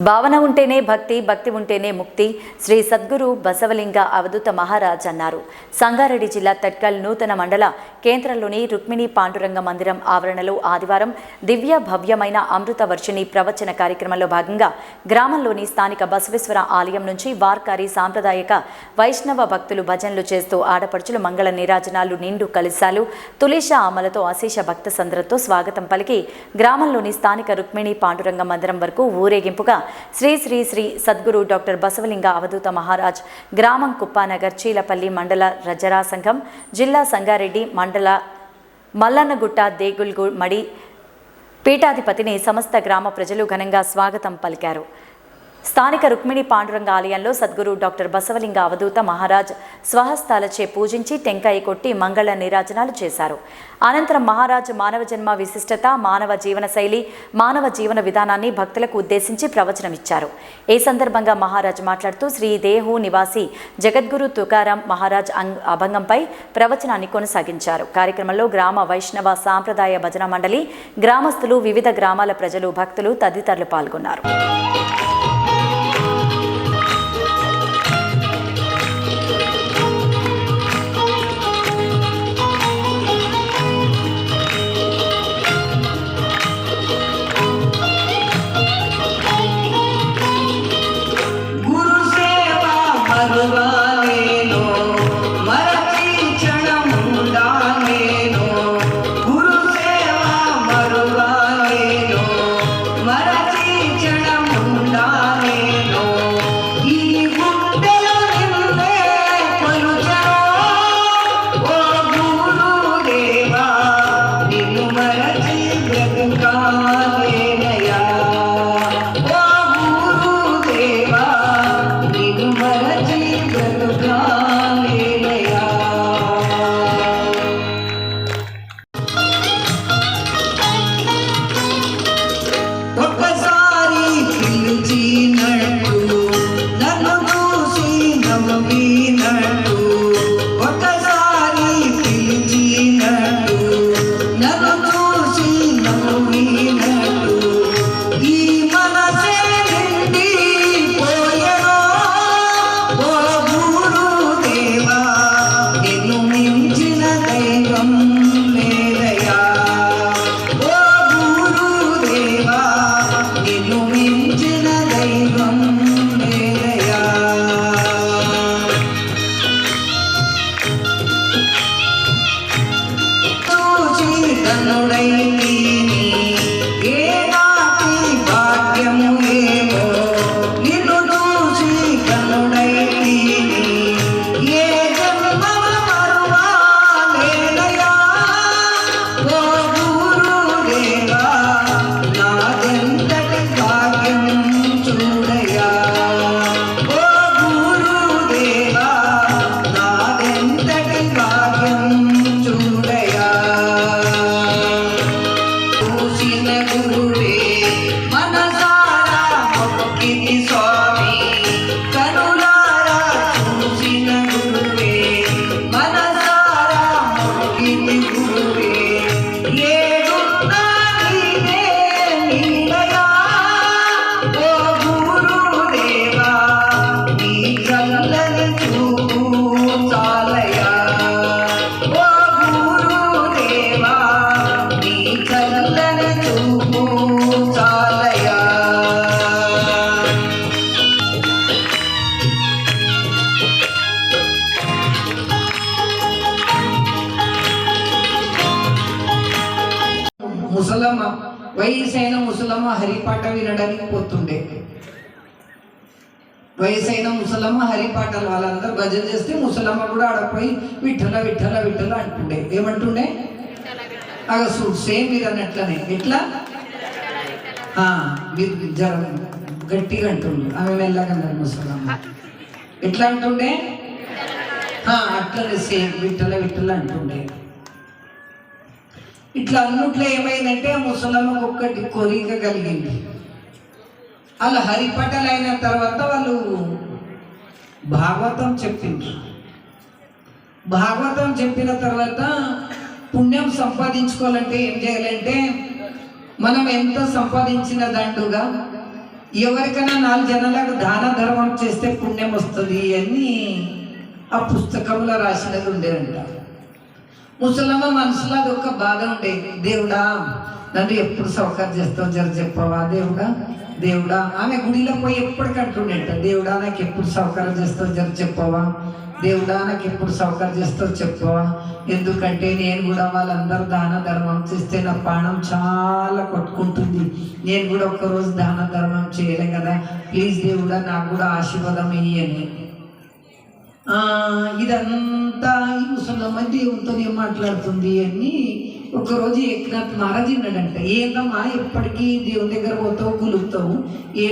భావన ఉంటేనే భక్తి భక్తి ఉంటేనే ముక్తి శ్రీ సద్గురు బసవలింగ అవధూత మహారాజ్ అన్నారు. సంగారెడ్డి జిల్లా తట్కల్ నూతన మండల కేంద్రంలోని రుక్మిణి పాండురంగ మందిరం ఆవరణలో ఆదివారం దివ్య భవ్యమైన అమృత వర్షిణి ప్రవచన కార్యక్రమంలో భాగంగా గ్రామంలోని స్థానిక బసవేశ్వర ఆలయం నుంచి వార్కారి సాంప్రదాయక వైష్ణవ భక్తులు భజనలు చేస్తూ ఆడపడుచులు మంగళ నీరాజనాలు నిండు కలిశాలు తులిష ఆమలతో అశేష భక్త సంద్రతో స్వాగతం పలికి గ్రామంలోని స్థానిక రుక్మిణి పాండురంగ మందిరం వరకు ఊరేగింపుగా శ్రీ శ్రీ శ్రీ సద్గురు డాక్టర్ బసవలింగ అవధూత మహారాజ్ గ్రామం కుప్పానగర్ చీలపల్లి మండల రజరా సంఘం జిల్లా సంగారెడ్డి మండల మల్లన్నగుట్ట దేగుల్గు మడి పీఠాధిపతిని సమస్త గ్రామ ప్రజలు ఘనంగా స్వాగతం పలికారు. స్థానిక రుక్మిణి పాండురంగ ఆలయంలో సద్గురు డాక్టర్ బసవలింగ అవధూత మహారాజ్ స్వహస్తాలచే పూజించి టెంకాయ కొట్టి మంగళ నీరాజనాలు చేశారు. అనంతరం మహారాజ్ మానవ జన్మ విశిష్టత మానవ జీవన శైలి మానవ జీవన విధానాన్ని భక్తులకు ఉద్దేశించి ప్రవచనమిచ్చారు ఈ సందర్భంగా మహారాజ్ మాట్లాడుతూ శ్రీ దేహు నివాసి జగద్గురు తుకారాం మహారాజ్ అంగ్ అభంగంపై ప్రవచనాన్ని కొనసాగించారు. కార్యక్రమంలో గ్రామ వైష్ణవ సాంప్రదాయ భజన మండలి గ్రామస్తులు వివిధ గ్రామాల ప్రజలు భక్తులు తదితరులు పాల్గొన్నారు. கருணை ముసలమ్మ వయసైన ముసలమ్మ హరిపాట వినడానికి పోతుండే. వయసైన ముసలమ్మ హరిపాటలు వాళ్ళందరూ భజన చేస్తే ముసలమ్మ కూడా ఆడపోయి విఠల విఠల విఠల అంటుండే. ఏమంటుండే? అగ సేమ్ మీరు అన్నట్లనే. ఎట్లా? మీరు జర గట్టిగా అంటుండే. ఆమె మెల్లగా ముసలమ్మ. ఎట్లా అంటుండే? అట్లనే సేమ్ విఠల విఠల అంటుండే. ఇట్లా అన్నిట్లో ఏమైందంటే ఆ ముసలమ్మకు ఒక్కటి కోరిక కలిగింది. వాళ్ళు హరిపటలు అయిన తర్వాత వాళ్ళు భాగవతం చెప్పిండ్రు. భాగవతం చెప్పిన తర్వాత పుణ్యం సంపాదించుకోవాలంటే ఏం చేయాలంటే మనం ఎంత సంపాదించిన దండుగా ఎవరికైనా నాలుగు జనాలకు దాన ధర్మం చేస్తే పుణ్యం వస్తుంది అని ఆ పుస్తకంలో రాసినది ఉండేదంట. ముసలమ్మ మనసులో అది ఒక బాధ ఉండే దేవుడా నన్ను ఎప్పుడు సౌకర్యం చేస్తావు? జర చెప్పవా? దేవుడా దేవుడా ఆమె గుడిలో పోయి ఎప్పుడు కంటుండేట దేవుడా నాకు ఎప్పుడు సౌకర్యం చేస్తావు? జర చెప్పవా? దేవుడా నాకు ఎప్పుడు సౌకర్యం చేస్తావు? చెప్పవా? ఎందుకంటే నేను కూడా వాళ్ళందరూ దాన ధర్మం చేస్తే నా ప్రాణం చాలా కొట్టుకుంటుంది. నేను కూడా ఒక్కరోజు దాన ధర్మం చేయలే కదా. ప్లీజ్ దేవుడా నాకు కూడా ఆశీర్వాదం ఇయ్యని. ఇదంతా ఈ ముసలమ్మ దేవునితో ఏం మాట్లాడుతుంది అని ఒకరోజు ఏకనాథ్ మహారాజ్ విన్నాడంట ఏందమ్మా ఎప్పటికీ దేవుని దగ్గర పోతావు గులుగుతావు ఏ